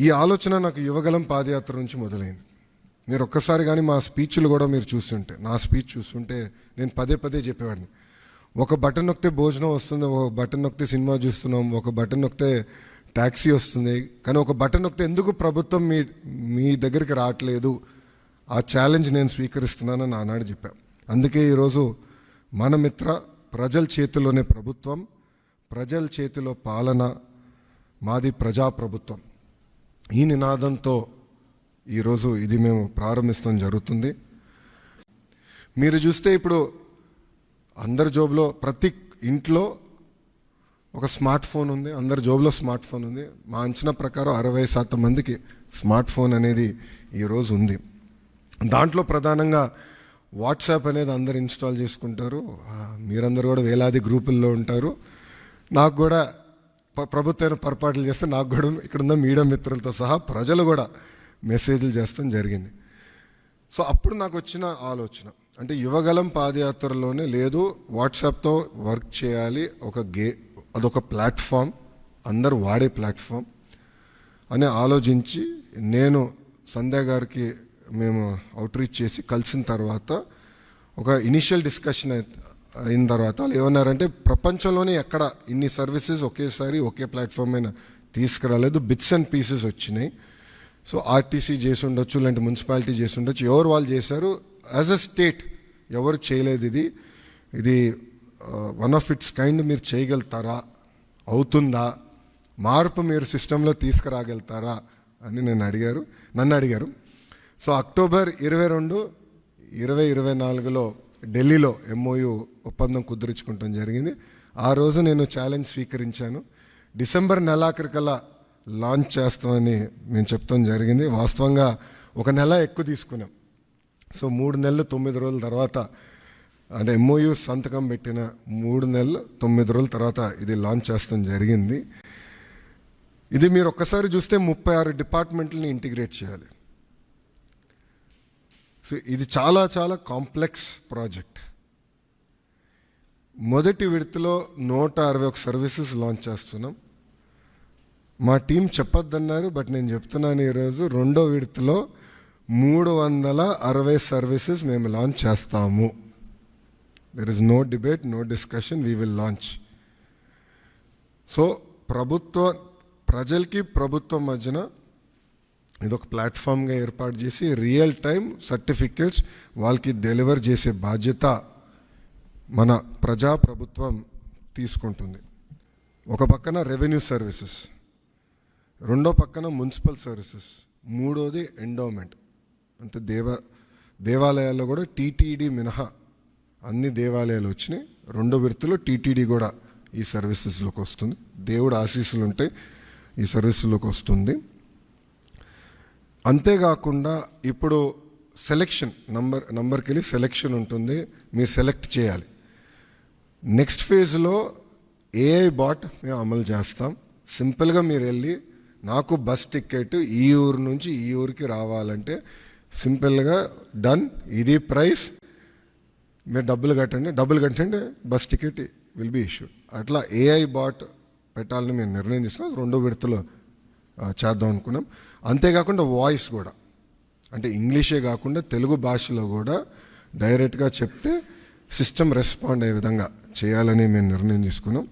ఈ ఆలోచన నాకు యువగలం పాదయాత్ర నుంచి మొదలైంది. మీరు ఒక్కసారి కానీ మా స్పీచ్లు కూడా మీరు చూస్తుంటే నా స్పీచ్ చూస్తుంటే నేను పదే పదే చెప్పేవాడిని. ఒక బటన్ నొక్కితే భోజనం వస్తుంది ఒక బటన్ నొక్కితే సినిమా చూస్తున్నాం ఒక బటన్ నొక్కితే ట్యాక్సీ వస్తుంది కానీ ఒక బటన్ నొక్కితే ఎందుకు ప్రభుత్వం మీ మీ దగ్గరికి రావట్లేదు? ఆ ఛాలెంజ్ నేను స్వీకరిస్తున్నానని ఆనాడు చెప్పాను అందుకే ఈరోజు మన మిత్ర ప్రజల చేతిలోనే ప్రభుత్వం ప్రజల చేతిలో పాలన మాది ప్రజాప్రభుత్వం. ఈ నినాదంతో ఈరోజు ఇది మేము ప్రారంభిస్తాం జరుగుతుంది. మీరు చూస్తే ఇప్పుడు అందరి జోబులో ప్రతి ఇంట్లో ఒక స్మార్ట్ ఫోన్ ఉంది అందరి జోబులో స్మార్ట్ ఫోన్ ఉంది. మా అంచనా ప్రకారం అరవై శాతం మందికి స్మార్ట్ ఫోన్ అనేది ఈరోజు ఉంది. దాంట్లో ప్రధానంగా వాట్సాప్ అనేది అందరు ఇన్స్టాల్ చేసుకుంటారు. మీరందరూ కూడా వేలాది గ్రూపుల్లో ఉంటారు. నాకు కూడా ప్రభుత్వం పొరపాట్లు చేస్తే నాకు కూడా ఇక్కడ ఉన్న మీడియా మిత్రులతో సహా ప్రజలు కూడా మెసేజ్లు చేస్తాం జరిగింది. సో అప్పుడు నాకు వచ్చిన ఆలోచన. అంటే యువగలం పాదయాత్రలోనే లేదు వాట్సాప్తో వర్క్ చేయాలి ఒక గే అదొక ప్లాట్ఫామ్ అందరు వాడే ప్లాట్ఫామ్ అని ఆలోచించి నేను సంధ్య గారికి మేము అవుట్రీచ్ చేసి కలిసిన తర్వాత ఒక ఇనిషియల్ డిస్కషన్ అయిన తర్వాత వాళ్ళు ఏమన్నారంటే ప్రపంచంలోనే ఎక్కడ ఇన్ని సర్వీసెస్ ఒకేసారి ఒకే ప్లాట్ఫామ్ అయినా తీసుకురాలేదు బిట్స్ అండ్ పీసెస్ వచ్చినాయి. సో ఆర్టీసీ చేసి ఉండొచ్చు లేదంటే మున్సిపాలిటీ చేసి ఉండొచ్చు ఎవరు వాళ్ళు చేశారు యాజ్ అ స్టేట్ ఎవరు చేయలేదు ఇది. ఇది వన్ ఆఫ్ ఇట్స్ కైండ్ మీరు చేయగలుగుతారా అవుతుందా మార్పు మీరు సిస్టంలో తీసుకురాగలుగుతారా అని నేను అడిగారు నన్ను అడిగారు. సో అక్టోబర్ ఇరవై రెండు ఇరవై ఇరవై నాలుగులో ఢిల్లీలో ఎంఓయు ఒప్పందం కుదుర్చుకుంటాం జరిగింది. ఆ రోజు నేను ఛాలెంజ్ స్వీకరించాను. డిసెంబర్ నెలాఖరికల్లా లాంచ్ చేస్తామని మేము చెప్తాం జరిగింది. వాస్తవంగా ఒక నెల ఎక్కువ తీసుకున్నాం. సో మూడు నెలలు తొమ్మిది రోజుల తర్వాత అంటే ఎంఓయు సంతకం పెట్టిన మూడు నెలలు తొమ్మిది రోజుల తర్వాత ఇది లాంచ్ చేస్తాం జరిగింది. ఇది మీరు ఒక్కసారి చూస్తే ముప్పై ఆరు డిపార్ట్మెంట్లని ఇంటిగ్రేట్ చేయాలి. సో ఇది చాలా చాలా కాంప్లెక్స్ ప్రాజెక్ట్ మొదటి విడతలో నూట అరవై ఒక సర్వీసెస్ లాంచ్ చేస్తున్నాం. మా టీం చెప్పొద్దన్నారు బట్ నేను చెప్తున్నాను ఈరోజు రెండో విడతలో మూడు వందల అరవై సర్వీసెస్ మేము లాంచ్ చేస్తాము. There is no debate no discussion we will launch so ప్రభుత్వ ప్రజలకి ప్రభుత్వం మధ్యన ఇదొక ప్లాట్ఫామ్గా ఏర్పాటు చేసి రియల్ టైం సర్టిఫికేట్స్ వాళ్ళకి డెలివర్ చేసే బాధ్యత మన ప్రజా ప్రభుత్వం తీసుకుంటుంది. ఒక పక్కన రెవెన్యూ సర్వీసెస్ రెండో పక్కన మున్సిపల్ సర్వీసెస్ మూడోది ఎండోమెంట్ అంటే దేవ దేవాలయాల్లో కూడా టీటీడీ మినహా అన్ని దేవాలయాలు వచ్చినాయి. రెండో విడతలో టీటీడీ కూడా ఈ సర్వీసెస్లోకి వస్తుంది. దేవుడు ఆశీస్సులు ఉంటే ఈ సర్వీసులోకి వస్తుంది. అంతేకాకుండా ఇప్పుడు సెలెక్షన్ నంబర్ నంబర్కి వెళ్ళి సెలెక్షన్ ఉంటుంది. మీరు సెలెక్ట్ చేయాలి. నెక్స్ట్ ఫేజ్లో ఏఐ బాట్ మేము అమలు చేస్తాం. సింపుల్గా మీరు వెళ్ళి నాకు బస్ టికెట్ ఈ ఊరు నుంచి ఈ ఊరికి రావాలంటే సింపుల్గా డన్ ఇది ప్రైస్ మీరు డబ్బులు కట్టండి. డబ్బులు కట్టండి bus ticket will be issued అట్లా ఏఐ బాట్ పెట్టాలని మేము నిర్ణయం తీసుకున్నాం. రెండో విడతలో చేద్దాం అనుకున్నాం. అంతేకాకుండా వాయిస్ కూడా. అంటే ఇంగ్లీషే కాకుండా తెలుగు భాషలో కూడా డైరెక్ట్గా చెప్తే సిస్టమ్ రెస్పాండ్ అయ్యే విధంగా చేయాలని మేము నిర్ణయం తీసుకున్నాం.